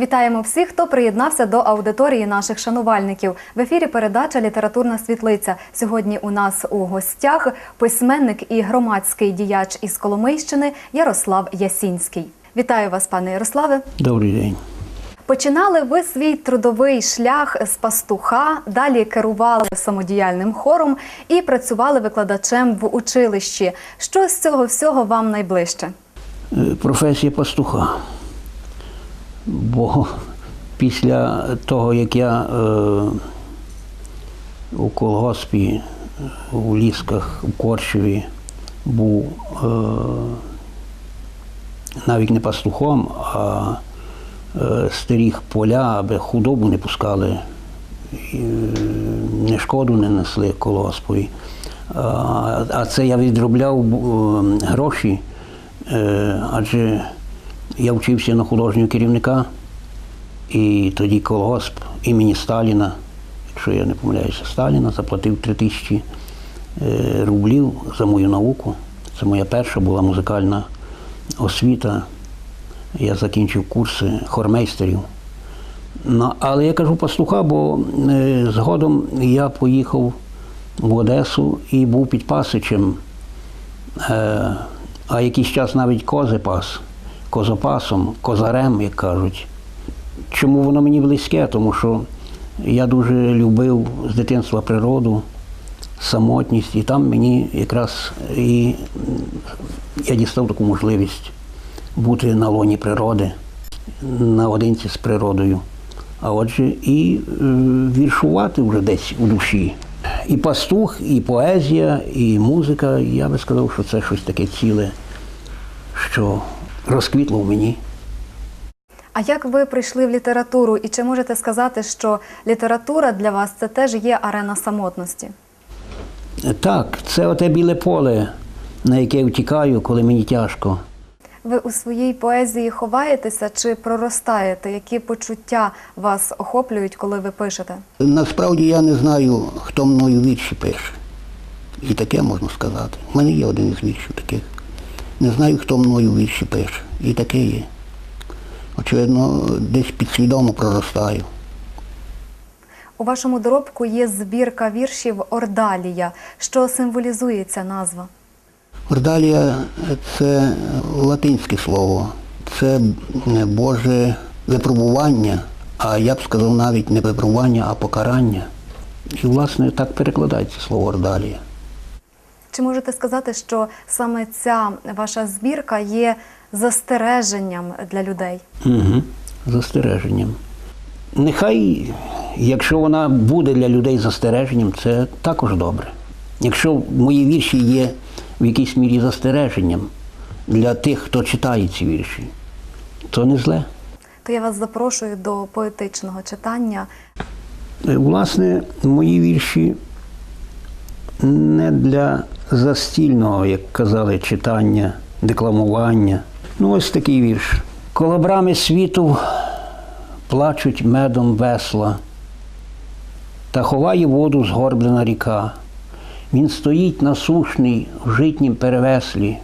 Вітаємо всіх, хто приєднався до аудиторії наших шанувальників. В ефірі передача Літературна світлиця. Сьогодні у нас у гостях письменник і громадський діяч із Коломийщини Ярослав Ясінський. Вітаю вас, пане Ярославе. Добрий день. Починали ви свій трудовий шлях з пастуха, далі керували самодіяльним хором і працювали викладачем в училищі. Що з цього всього вам найближче? Е, Професія пастуха. Бо після того, як я е, у колгоспі, у лісках, у Корчеві був е, навіть не пастухом, а е, стеріг поля, аби худобу не пускали, не шкоду не несли колгоспові. А, це я відробляв гроші, адже я вчився на художнього керівника, і тоді колгосп імені Сталіна, якщо я не помиляюся, Сталіна заплатив 3 тисячі е, рублів за мою науку. Це моя перша була музикальна освіта. Я закінчив курси хормейстерів. Але я кажу пастуха, бо е, згодом я поїхав в Одесу і був під Пасичем. Е, а якийсь час навіть кози пас, козопасом, козарем, як кажуть. Чому воно мені близьке? Тому що я дуже любив з дитинства природу, самотність, і там мені якраз і я дістав таку можливість бути на лоні природи, наодинці з природою. А отже, і е, віршувати вже десь у душі. І пастух, і поезія, і музика. Я би сказав, що це щось таке ціле, що розквітло в мені. А як ви прийшли в літературу? І чи можете сказати, що література для вас це теж є арена самотності? Так, це оте біле поле, на яке я втікаю, коли мені тяжко. Ви у своїй поезії ховаєтеся чи проростаєте? Які почуття вас охоплюють, коли ви пишете? Насправді я не знаю, хто мною вірші пише. І таке можна сказати. У мене є один із віршів таких. Не знаю, хто мною вірші пише. І таке є. Очевидно, десь підсвідомо проростаю. У вашому доробку є збірка віршів Ордалія. Що символізує ця назва? Ордалія це латинське слово, це Боже випробування, а я б сказав навіть не випробування, а покарання. І, власне, так перекладається слово ордалія. Чи можете сказати, що саме ця ваша збірка є застереженням для людей? Угу. Застереженням. Нехай, якщо вона буде для людей застереженням, це також добре. Якщо мої вірші є в якійсь мірі застереженням для тих, хто читає ці вірші, то не зле. То я вас запрошую до поетичного читання. Е, Власне, мої вірші не для застільного, як казали, читання, декламування. Ну, ось такий вірш. Коло брами світу плачуть медом весла, та ховає воду згорблена ріка. Він стоїть насушний в житнім перевеслі,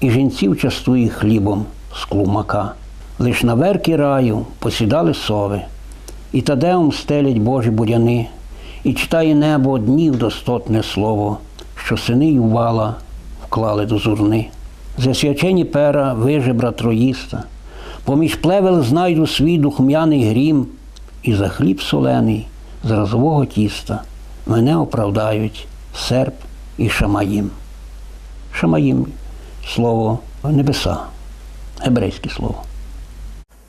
і жінців частує хлібом з клумака. Лиш на верки раю посідали сови, і тадеум стелять Божі буряни, і читає небо днів достотне слово, що сини Ювала вклали до зурни. Засвячені пера вижебра троїста, поміж плевел знайду свій духм'яний грім, і за хліб солений з разового тіста мене оправдають серп і шамаїм. Шамаїм слово небеса, гебрейське слово.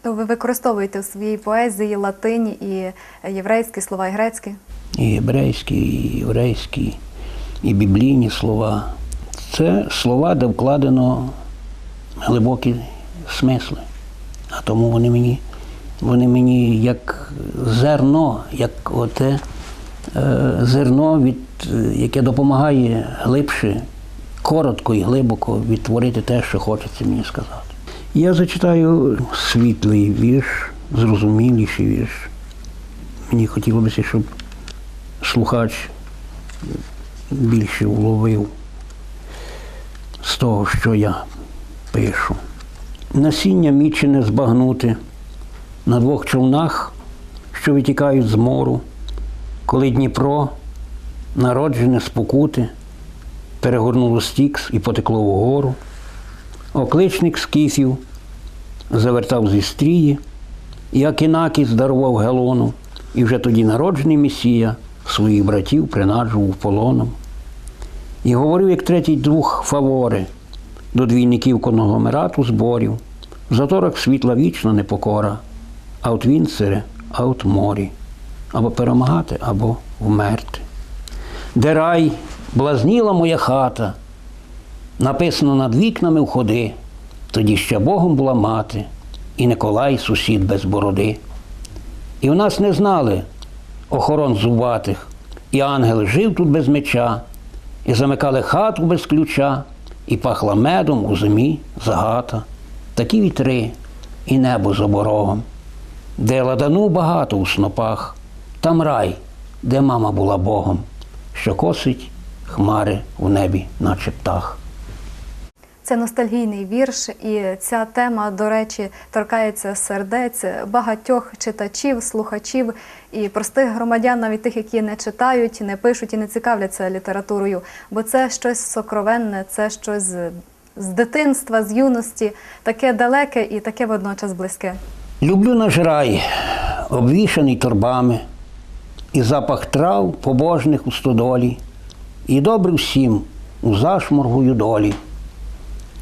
То ви використовуєте у своїй поезії латині і єврейські слова, і грецькі? і єврейські, і єврейські, і біблійні слова. Це слова, де вкладено глибокі смисли. А тому вони мені, вони мені як зерно, як оте е, зерно, від, яке допомагає глибше, коротко і глибоко відтворити те, що хочеться мені сказати. Я зачитаю світлий вірш, зрозуміліший вірш. Мені хотілося щоб слухач більше вловив з того, що я пишу. Насіння мічене збагнути, на двох човнах, що витікають з мору, коли Дніпро, народжене з покути, перегорнуло стікс і потекло вгору. Окличник скіфів завертав зі стрії, і Акінакіс дарував Гелону, і вже тоді народжений Месія своїх братів принаджував полоном. І говорив, як третій друг фавори до двійників конгломерату зборів, в заторах світла вічна непокора, а от вінцере, а от морі, або перемагати, або вмерти. Де рай, блазніла моя хата, написано над вікнами входи, тоді ще Богом була мати, і Николай сусід без бороди. І в нас не знали охорон зубатих, і ангел жив тут без меча, і замикали хату без ключа, і пахла медом у зимі загата. Такі вітри, і небо з оборогом, де ладану багато у снопах, там рай, де мама була Богом, що косить хмари в небі, наче птах. Це ностальгійний вірш, і ця тема, до речі, торкається сердець багатьох читачів, слухачів і простих громадян, навіть тих, які не читають, не пишуть і не цікавляться літературою. Бо це щось сокровенне, це щось з- дитинства, з юності, таке далеке і таке водночас близьке. Люблю наш рай, обвішаний торбами, і запах трав побожних у стодолі, і добре всім у зашморгую долі,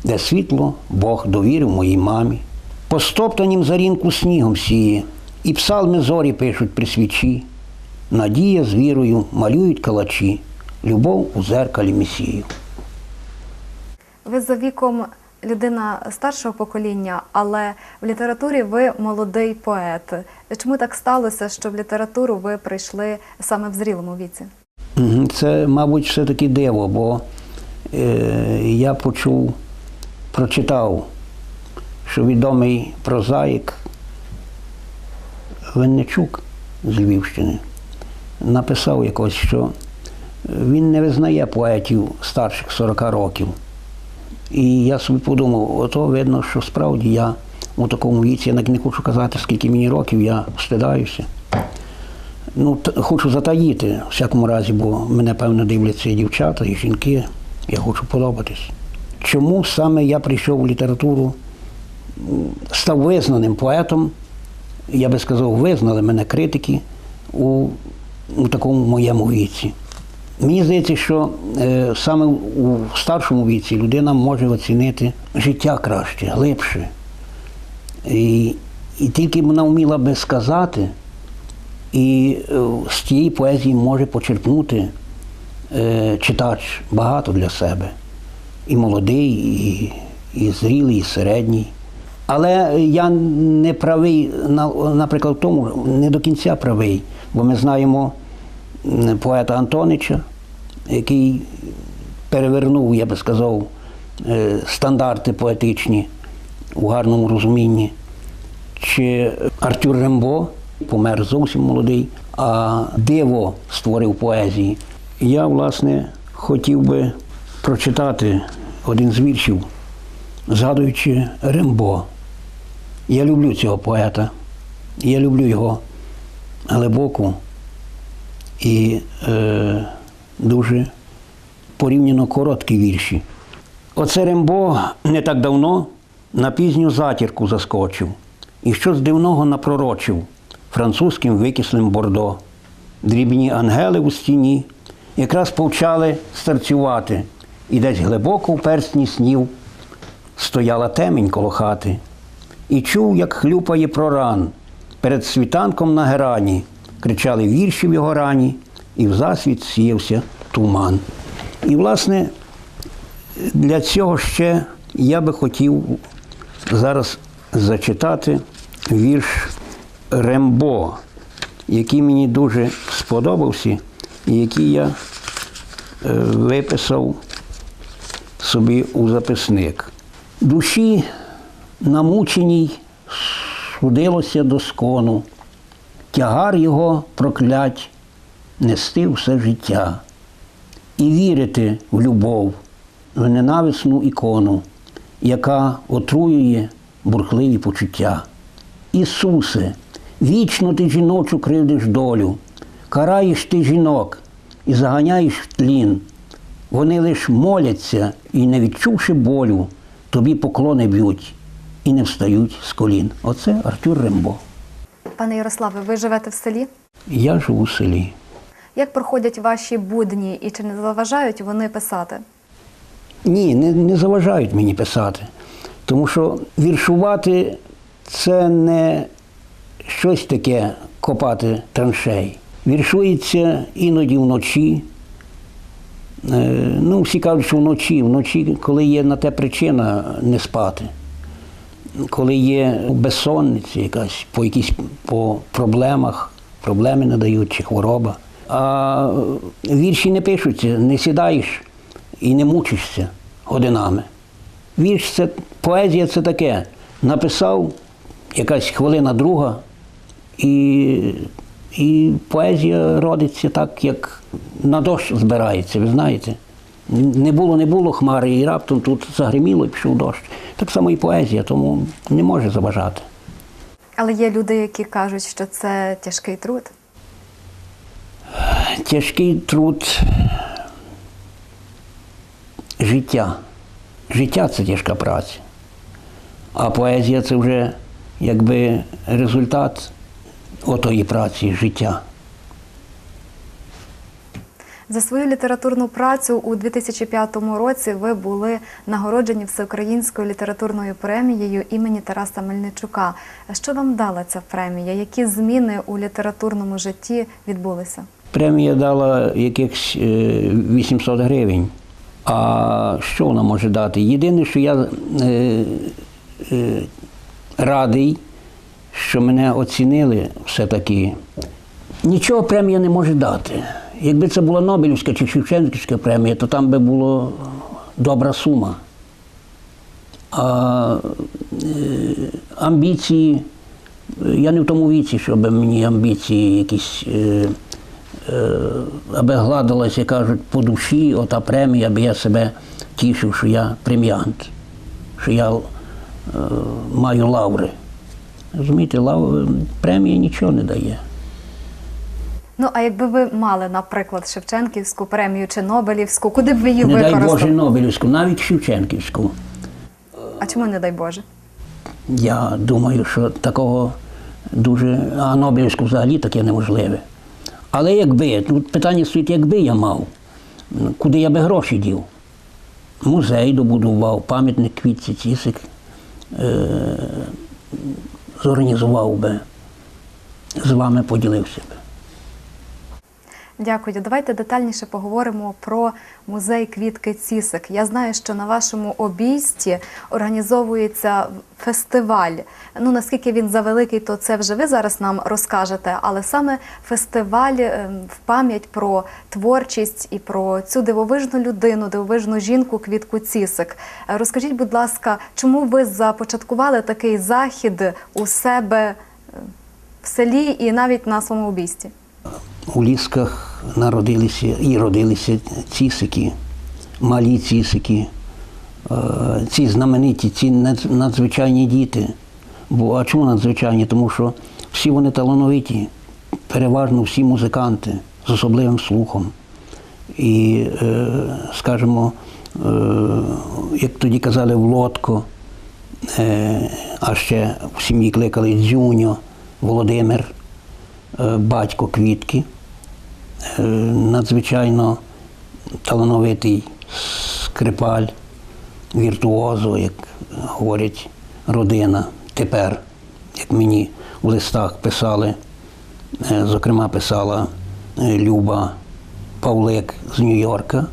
де світло Бог довірив моїй мамі. По стоптанім зарінку снігом сіє, і псалми зорі пишуть при свічі. Надія з вірою малюють калачі, любов у зеркалі месію. Ви за віком людина старшого покоління, але в літературі ви молодий поет. Чому так сталося, що в літературу ви прийшли саме в зрілому віці? Це, мабуть, все-таки диво, бо е, я почув, прочитав, що відомий прозаїк Винничук з Львівщини написав якось, що він не визнає поетів старших 40 років. І я собі подумав, ото видно, що справді я у такому віці, я не хочу казати, скільки мені років, я стидаюся. Ну, хочу затаїти, в всякому разі, бо мене, певно, дивляться і дівчата, і жінки. Я хочу подобатись. Чому саме я прийшов у літературу, став визнаним поетом, я би сказав, визнали мене критики у, у такому моєму віці. Мені здається, що е, саме у старшому віці людина може оцінити життя краще, глибше. І, і тільки вона вміла би сказати, і е, з тієї поезії може почерпнути е, читач багато для себе. І молодий, і, і зрілий, і середній. Але я не правий, наприклад, в тому, не до кінця правий, бо ми знаємо поета Антонича, який перевернув, я би сказав, е, стандарти поетичні у гарному розумінні чи Артюр Рембо помер зовсім молодий, а диво створив поезії. Я, власне, хотів би прочитати один з віршів, згадуючи Рембо. Я люблю цього поета, я люблю його глибоку і е, дуже порівняно короткі вірші. Оце Рембо не так давно на пізню затірку заскочив і щось дивного напророчив французьким викислим бордо. Дрібні ангели у стіні якраз повчали старцювати, і десь глибоко в персні снів стояла темінь коло хати. І чув, як хлюпає проран перед світанком на герані, кричали вірші в його рані, і в засвіт сіявся туман. І, власне, для цього ще я би хотів зараз зачитати вірш Рембо, який мені дуже сподобався, і який я е, виписав собі у записник. Душі намученій судилося до скону, тягар його проклять нести все життя і вірити в любов, в ненависну ікону, яка отруює бурхливі почуття. Ісусе, вічно ти жіночу кривдиш долю, караєш ти жінок і заганяєш в тлін. Вони лиш моляться і, не відчувши болю, тобі поклони б'ють і не встають з колін. Оце Артюр Рембо. Пане Ярославе, ви живете в селі? Я живу в селі. Як проходять ваші будні і чи не заважають вони писати? Ні, не, не заважають мені писати. Тому що віршувати це не щось таке копати траншей. Віршується іноді вночі. Е, ну, всі кажуть, що вночі, вночі, коли є на те причина не спати, коли є безсонниця якась, по якісь по проблемах, проблеми не дають чи хвороба. А вірші не пишуться, не сідаєш і не мучишся годинами. Вірш це поезія це таке. Написав якась хвилина друга, і, і поезія родиться так, як на дощ збирається, ви знаєте. Не було, не було хмари, і раптом тут загриміло і пішов дощ. Так само і поезія, тому не може заважати. Але є люди, які кажуть, що це тяжкий труд. Тяжкий труд життя. Життя це тяжка праця. А поезія це вже якби результат отої праці, життя. За свою літературну працю у 2005 році ви були нагороджені всеукраїнською літературною премією імені Тараса Мельничука. Що вам дала ця премія? Які зміни у літературному житті відбулися? Премія дала якихось е, 800 гривень. А що вона може дати? Єдине, що я е, е, радий, що мене оцінили все-таки. Нічого премія не може дати. Якби це була Нобелівська чи Шевченківська премія, то там би була добра сума. А е, амбіції, я не в тому віці, щоб мені амбіції якісь, е, е, аби гладилася, кажуть, по душі, ота премія, аби я себе тішив, що я преміант, що я е, маю лаври. Розумієте, лав... премія нічого не дає. Ну а якби ви мали, наприклад, Шевченківську премію чи Нобелівську, куди б ви її Не дай? Боже Нобелівську, навіть Шевченківську. А чому не дай Боже? Я думаю, що такого дуже, а Нобелівську взагалі таке неможливе. Але якби, тут питання стоїть, якби я мав, куди я би гроші дів? Музей добудував, пам'ятник квітці Цісик е, зорганізував би, з вами поділився би. Дякую. Давайте детальніше поговоримо про музей квітки Цісик. Я знаю, що на вашому обійсті організовується фестиваль. Ну наскільки він завеликий, то це вже ви зараз нам розкажете. Але саме фестиваль е, в пам'ять про творчість і про цю дивовижну людину, дивовижну жінку квітку Цісик. Е, Розкажіть, будь ласка, чому ви започаткували такий захід у себе е, в селі і навіть на своєму обійсті? У лісках народилися і родилися цісики, малі цісики, е, ці знамениті, ці надзвичайні діти. Бо а чому надзвичайні? Тому що всі вони талановиті, переважно всі музиканти з особливим слухом. І, е, скажімо, е, як тоді казали, в лодку, е, а ще в сім'ї кликали Дзюньо, Володимир, батько Квітки, надзвичайно талановитий скрипаль, віртуозо, як говорять родина тепер, як мені в листах писали, е, зокрема писала е, Люба Павлик з Нью-Йорка,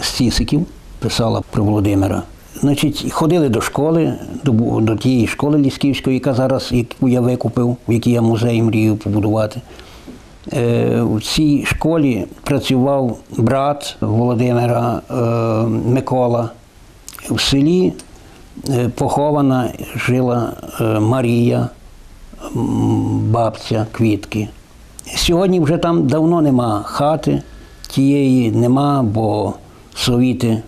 з Цісиків, писала про Володимира. Значить, ходили до школи, до, до тієї школи Лісківської, яка зараз, яку я викупив, в якій я музей мрію побудувати. Е, У цій школі працював брат Володимира е, Микола. В селі е, похована жила е, Марія, бабця квітки. Сьогодні вже там давно нема хати, тієї нема, бо совіти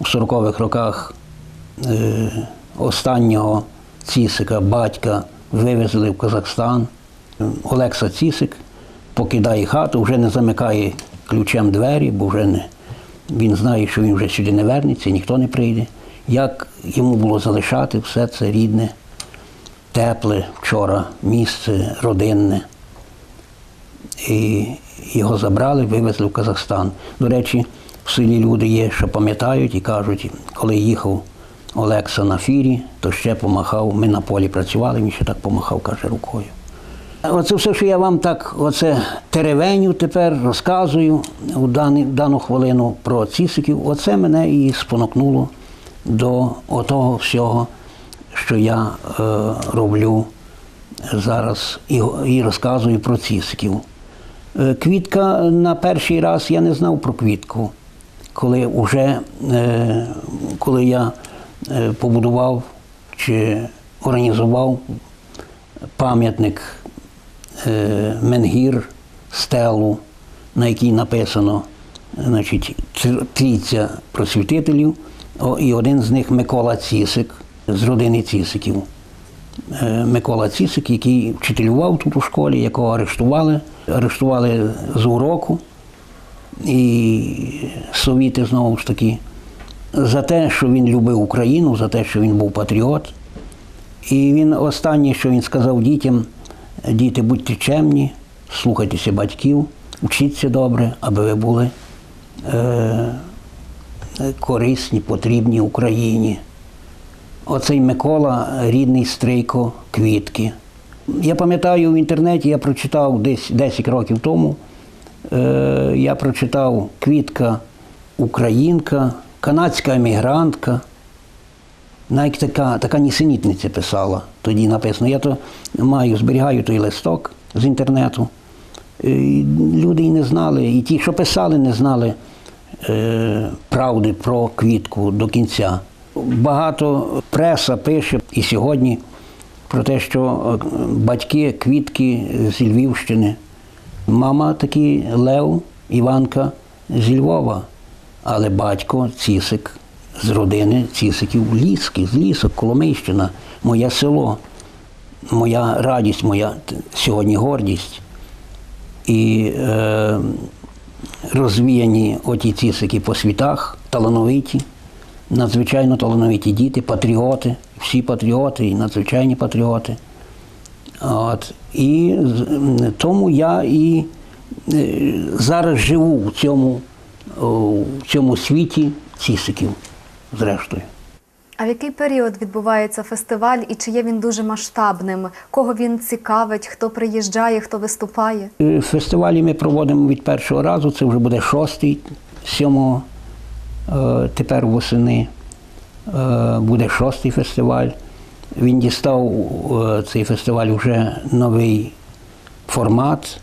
у 40-х роках е, останнього цісика, батька вивезли в Казахстан. Олекса Цісик покидає хату, вже не замикає ключем двері, бо вже не, він знає, що він вже сюди не вернеться, ніхто не прийде. Як йому було залишати все це рідне, тепле вчора місце родинне. І його забрали, вивезли в Казахстан. До речі, в селі люди є, що пам'ятають і кажуть, коли їхав Олекса на фірі, то ще помахав. Ми на полі працювали, він ще так помахав, каже, рукою. Оце все, що я вам так оце теревеню тепер розказую у дані, дану хвилину про цісиків, оце мене і спонукнуло до отого всього, що я е, роблю зараз і, і розказую про цісиків. Е, Квітка на перший раз я не знав про квітку, коли вже е, коли я е, побудував чи організував пам'ятник Менгір стелу, на якій написано значить, трійця просвітителів, і один з них Микола Цісик з родини Цісиків. Е, Микола Цісик, який вчителював тут у школі, якого арештували, арештували з уроку і совіти знову ж таки, за те, що він любив Україну, за те, що він був патріот. І він останнє, що він сказав дітям, діти, будьте чемні, слухайтеся батьків, вчіться добре, аби ви були е, корисні, потрібні Україні. Оцей Микола рідний стрийко квітки. Я пам'ятаю в інтернеті, я прочитав десь 10 років тому. Е, я прочитав квітка українка, канадська емігрантка. Навіть така, така нісенітниця писала, тоді написано. Я то маю, зберігаю той листок з інтернету. І люди і не знали, і ті, що писали, не знали е, правди про квітку до кінця. Багато преса пише і сьогодні про те, що е, батьки квітки з Львівщини. Мама такий Лев, Іванка зі Львова, але батько Цісик з родини Цісиків Ліски, з лісок, Коломийщина, моє село, моя радість, моя сьогодні гордість. І е, розвіяні оті цісики по світах, талановиті, надзвичайно талановиті діти, патріоти, всі патріоти і надзвичайні патріоти. От. І тому я і е, зараз живу в цьому, в цьому світі цісиків, зрештою. А в який період відбувається фестиваль і чи є він дуже масштабним? Кого він цікавить, хто приїжджає, хто виступає? Е, Фестивалі ми проводимо від першого разу, це вже буде шостий, сьомого, е, тепер восени е, буде шостий фестиваль. Він дістав цей фестиваль вже новий формат.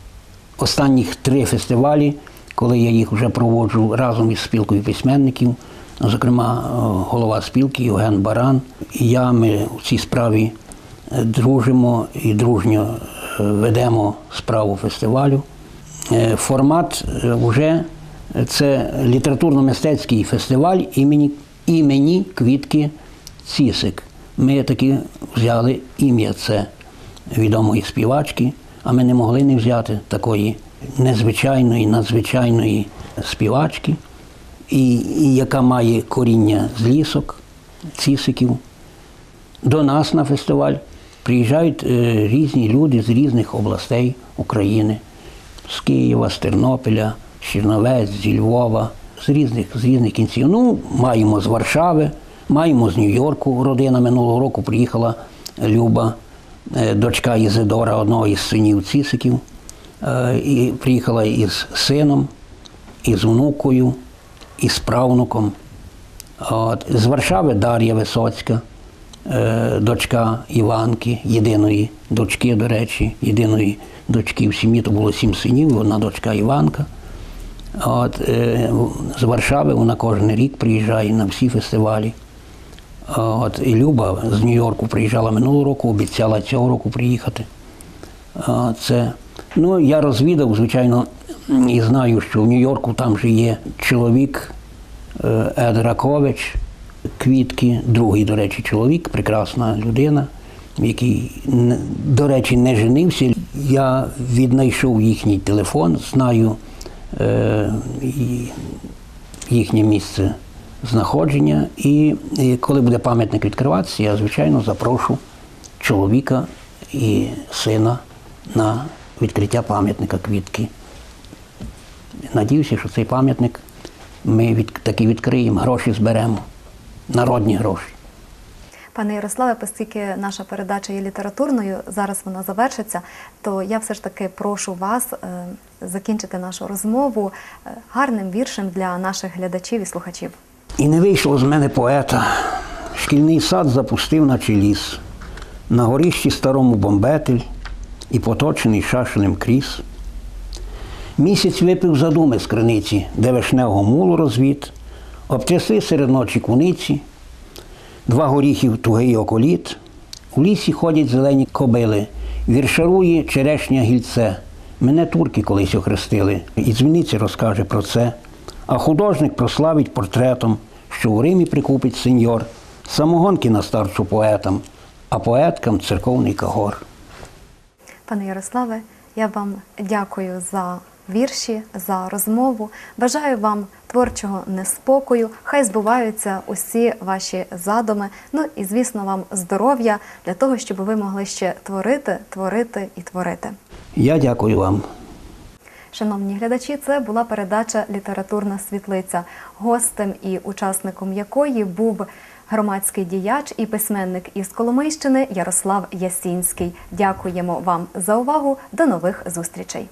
Останніх три фестивалі, коли я їх вже проводжу разом із спілкою письменників, зокрема е, голова спілки Євген Баран. І я ми у цій справі е, дружимо і дружньо е, ведемо справу фестивалю. Формат вже це літературно-мистецький фестиваль імені, імені Квітки Цісик. Ми таки взяли ім'я це відомої співачки, а ми не могли не взяти такої незвичайної, надзвичайної співачки, і, і яка має коріння з лісок, цісиків. До нас на фестиваль приїжджають е, різні люди з різних областей України, з Києва, з Тернополя, з Черновець, зі Львова, з різних, з різних кінців. Ну, маємо з Варшави, маємо з Нью-Йорку. Родина минулого року приїхала Люба, е, дочка Ізидора, одного із синів Цісиків. Е, І приїхала із сином, із внукою, із правнуком. От. З Варшави Дар'я Висоцька, е, дочка Іванки, єдиної дочки, до речі, єдиної дочки в сім'ї, то було сім синів, одна дочка Іванка. От, е, з Варшави вона кожен рік приїжджає на всі фестивалі. От, і Люба з Нью-Йорку приїжджала минулого року, обіцяла цього року приїхати. А, Це, ну, я розвідав, звичайно, і знаю, що в Нью-Йорку там же є чоловік е, Ед Ракович, квітки, другий, до речі, чоловік, прекрасна людина, який, до речі, не женився. Я віднайшов їхній телефон, знаю е, їхнє місце знаходження. І, і коли буде пам'ятник відкриватися, я, звичайно, запрошу чоловіка і сина на відкриття пам'ятника квітки. Надіюся, що цей пам'ятник ми від, таки відкриємо, гроші зберемо, народні гроші. Пане Ярославе, оскільки наша передача є літературною, зараз вона завершиться, то я все ж таки прошу вас е, закінчити нашу розмову е, гарним віршем для наших глядачів і слухачів. І не вийшло з мене поета. Шкільний сад запустив, наче ліс. На горищі старому бомбетель і поточений шашеним кріс. Місяць випив задуми з криниці, де вишневого мулу розвід, обтрясли серед ночі куниці, два горіхів тугий околіт. У лісі ходять зелені кобили, віршарує черешня гільце. Мене турки колись охрестили, і дзвіниці розкаже про це. А художник прославить портретом, що у Римі прикупить сеньор, самогонки на старчу поетам, а поеткам церковний кагор. Пане Ярославе, я вам дякую за вірші, за розмову. Бажаю вам творчого неспокою. Хай збуваються усі ваші задуми. Ну і звісно, вам здоров'я для того, щоб ви могли ще творити, творити і творити. Я дякую вам. Шановні глядачі, це була передача Літературна світлиця, гостем і учасником якої був громадський діяч і письменник із Коломийщини Ярослав Ясінський. Дякуємо вам за увагу. До нових зустрічей.